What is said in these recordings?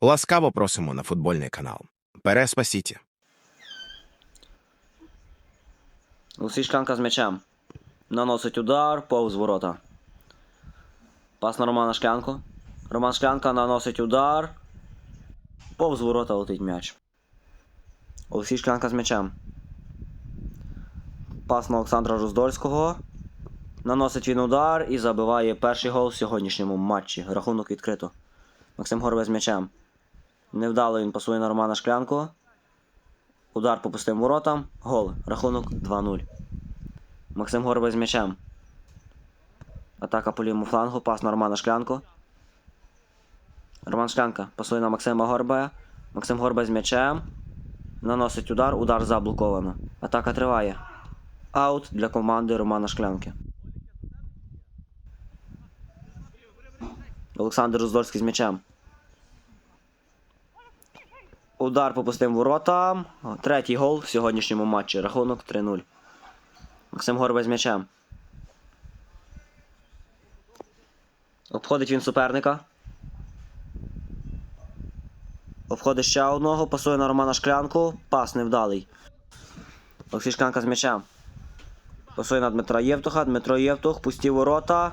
Ласкаво просимо на футбольний канал. Переспа Сіті. Шклянка з м'ячем. Наносить удар повз ворота. Пас на Романа Шклянку. Роман Шклянка наносить удар. Повз ворота летить м'яч. Олексій Шклянка з м'ячем. Пас на Олександра Руздольського. Наносить він удар і забиває перший гол в сьогоднішньому матчі. Рахунок відкрито. Максим Горбе з м'ячем. Невдало він пасує на Романа Шклянку. Удар по пустим воротам. Гол. Рахунок 2-0. Максим Горбай з м'ячем. Атака по лівому флангу. Пас на Романа Шклянку. Роман Шклянка пасує на Максима Горбая. Максим Горбай з м'ячем. Наносить удар. Удар заблоковано. Атака триває. Аут для команди Романа Шклянки. Олександр Роздольський з м'ячем. Удар по пустим воротам. Третій гол в сьогоднішньому матчі. Рахунок 3-0. Максим Горбай з м'ячем. Обходить він суперника. Обходить ще одного, пасує на Романа Шклянку. Пас невдалий. Олексій Шклянка з м'ячем. Пасує на Дмитра Євтуха. Дмитро Євтух, пусті ворота.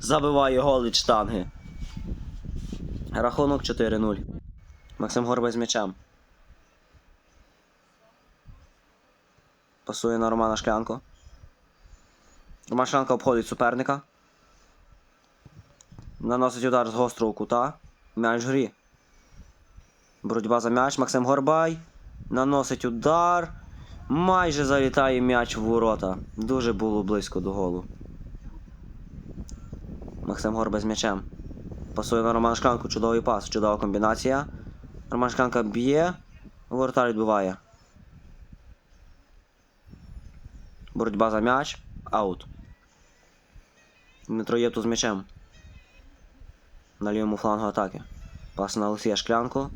Забиває гол від штанги. Рахунок 4-0. Максим Горбай з м'ячем. Пасує на Романа Шклянку. Роман Шклянка обходить суперника. Наносить удар з гострого кута. М'яч грі. Боротьба за м'яч. Максим Горбай. Наносить удар. Майже залітає м'яч в ворота. Дуже було близько до голу. Максим Горбай з м'ячем. Пасує на Романа Шклянку. Чудовий пас. Чудова комбінація. Роман Шклянка б'є. Воротар відбиває. Боротьба за м'яч. Аут. Дмитро Євту з м'ячем. На лівому флангу атаки. Пас на Олексія Шклянку.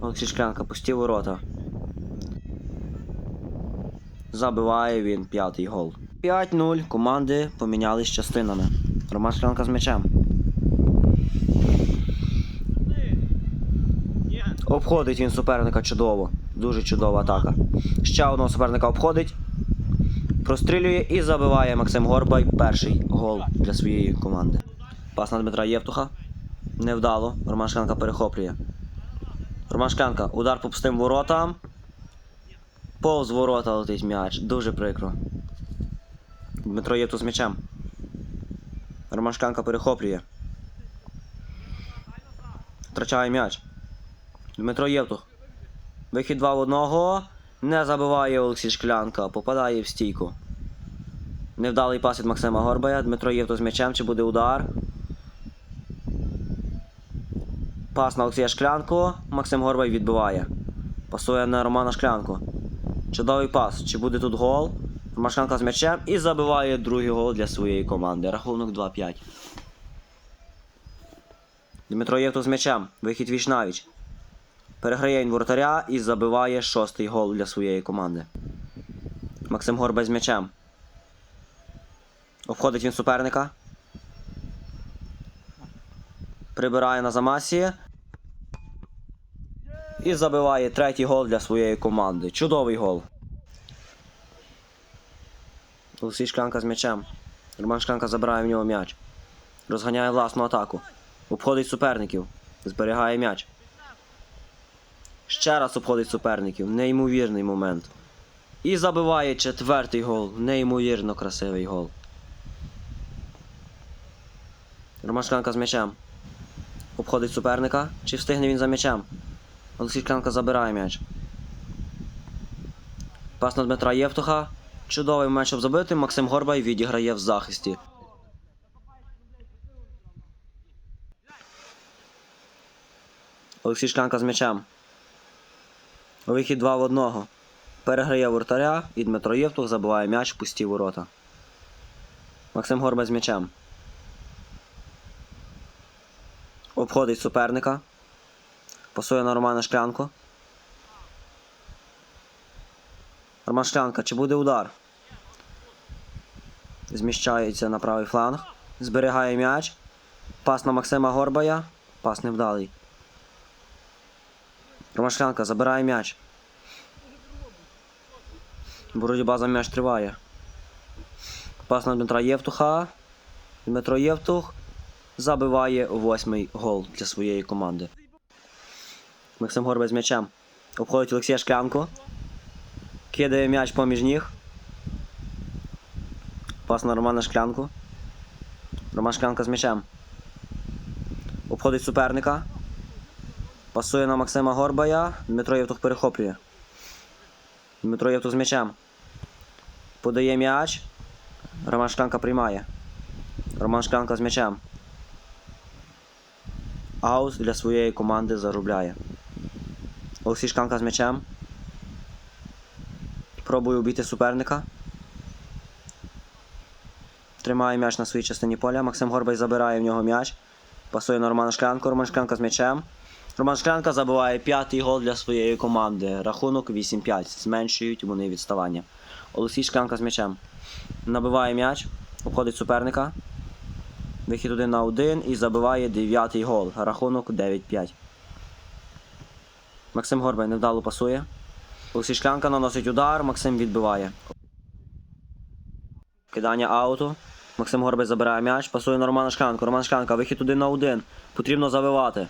Олексій Шклянка пусті ворота. Забиває він п'ятий гол. 5-0. Команди помінялись частинами. Роман Шклянка з м'ячем. Обходить він суперника чудово. Дуже чудова атака. Ще одного суперника обходить. Прострілює і забиває Максим Горбай перший гол для своєї команди. Пас на Дмитра Євтуха. Невдало. Роман Шклянка перехоплює. Роман Шклянка. Удар по пустим воротам. Повз ворота летить м'яч. Дуже прикро. Дмитро Євтух з м'ячем. Роман Шклянка перехоплює. Втрачає м'яч. Дмитро Євтух. Вихід 2 в 1. Не забиває Олексій Шклянка. Попадає в стійку. Невдалий пас від Максима Горбая. Дмитро Євтух з м'ячем. Чи буде удар? Пас на Олексія Шклянку. Максим Горбай відбиває. Пасує на Романа Шклянку. Чудовий пас. Чи буде тут гол? Роман Шклянка з м'ячем і забиває другий гол для своєї команди. Рахунок 2-5. Дмитро Євтух з м'ячем. Вихід віч навіч. Переграє він і забиває шостий гол для своєї команди. Максим Горбай з м'ячем. Обходить він суперника. Прибирає на замасі. І забиває третій гол для своєї команди. Чудовий гол. Олексій Шклянка з м'ячем. Роман Шклянка забирає в нього м'яч. Розганяє власну атаку. Обходить суперників. Зберігає м'яч. Ще раз обходить суперників. Неймовірний момент. І забиває четвертий гол. Неймовірно красивий гол. Роман Шклянка з м'ячем. Обходить суперника. Чи встигне він за м'ячем? Олексій Шклянка забирає м'яч. Пас на Дмитра Євтуха. Чудовий момент, щоб забити. Максим Горбай відіграє в захисті. Олексій Шклянка з м'ячем. Вихід 2 в 1. Переграє воротаря і Дмитро Євтух забиває м'яч в пусті ворота. Максим Горбай з м'ячем. Обходить суперника. Пасує на Романа Шклянку. Роман Шклянка, чи буде удар? Зміщається на правий фланг. Зберігає м'яч. Пас на Максима Горбая. Пас невдалий. Роман Шклянка забирає м'яч. Боротьба за м'яч триває. Пас на Дмитра Євтуха. Дмитро Євтух забиває восьмий гол для своєї команди. Максим Горбай з м'ячем. Обходить Олексія Шклянку. Кидає м'яч поміж ніг. Пас на Романа Шклянку. Роман Шклянка з м'ячем. Обходить суперника. Пасує на Максима Горбая. Дмитро Євтух перехоплює. Дмитро Євтух з м'ячем. Подає м'яч. Роман Шклянка приймає. Роман Шклянка з м'ячем. Аут для своєї команди заробляє. Олексій Шклянка з м'ячем. Пробує обійти суперника. Тримає м'яч на своїй частині поля. Максим Горбай забирає в нього м'яч. Пасує на Романа Шклянку. Роман Шклянка з м'ячем. Роман Шклянка забиває п'ятий гол для своєї команди. Рахунок 8-5. Зменшують вони відставання. Олексій Шклянка з м'ячем. Набиває м'яч. Обходить суперника. Вихід один на один і забиває дев'ятий гол. Рахунок 9-5. Максим Горбай невдало пасує. Олексій Шклянка наносить удар, Максим відбиває. Кидання ауту. Максим Горбай забирає м'яч, пасує на Романа Шклянку. Роман Шклянка, вихід один на один. Потрібно забивати.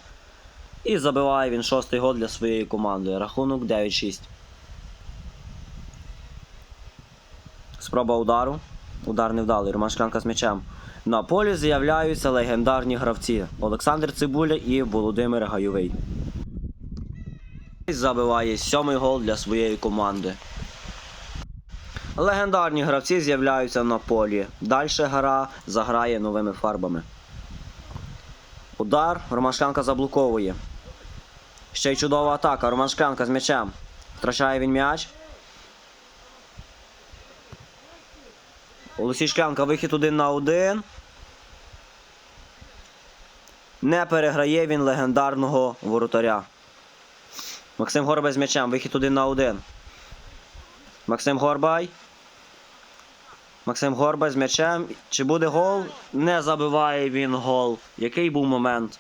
І забиває він шостий гол для своєї команди. Рахунок 9-6. Спроба удару. Удар невдалий. Роман Шклянка з м'ячем. На полі з'являються легендарні гравці Олександр Цибуля і Володимир Гайовий. Забиває сьомий гол для своєї команди. Легендарні гравці з'являються на полі. Далі гра заграє новими фарбами. Удар. Роман Шклянка заблоковує. Ще й чудова атака. Роман Шклянка з м'ячем. Втрачає він м'яч. Олексій Шклянка вихід один на один. Не переграє він легендарного воротаря. Максим Горбай з м'ячем. Вихід один на один. Максим Горбай. Максим Горбай з м'ячем. Чи буде гол? Не забиває він гол. Який був момент?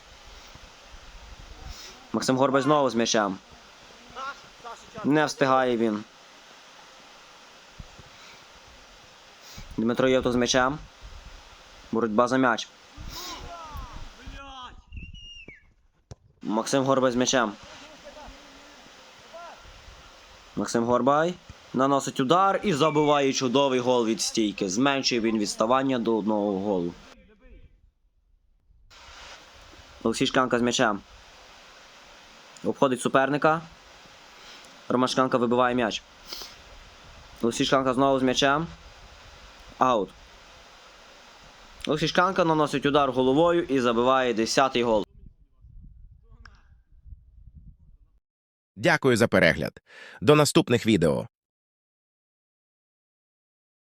Максим Горбай знову з м'ячем. Не встигає він. Дмитро Євтов з м'ячем. Боротьба за м'яч. Максим Горбай з м'ячем. Максим Горбай наносить удар і забиває чудовий гол від стійки. Зменшує він відставання до одного голу. Олексій Шклянка з м'ячем. Обходить суперника. Роман Шклянка вибиває м'яч. Олексій Шканка знову з м'ячем. Аут. Олексій Шканка наносить удар головою і забиває 10-й гол. Дякую за перегляд. До наступних відео.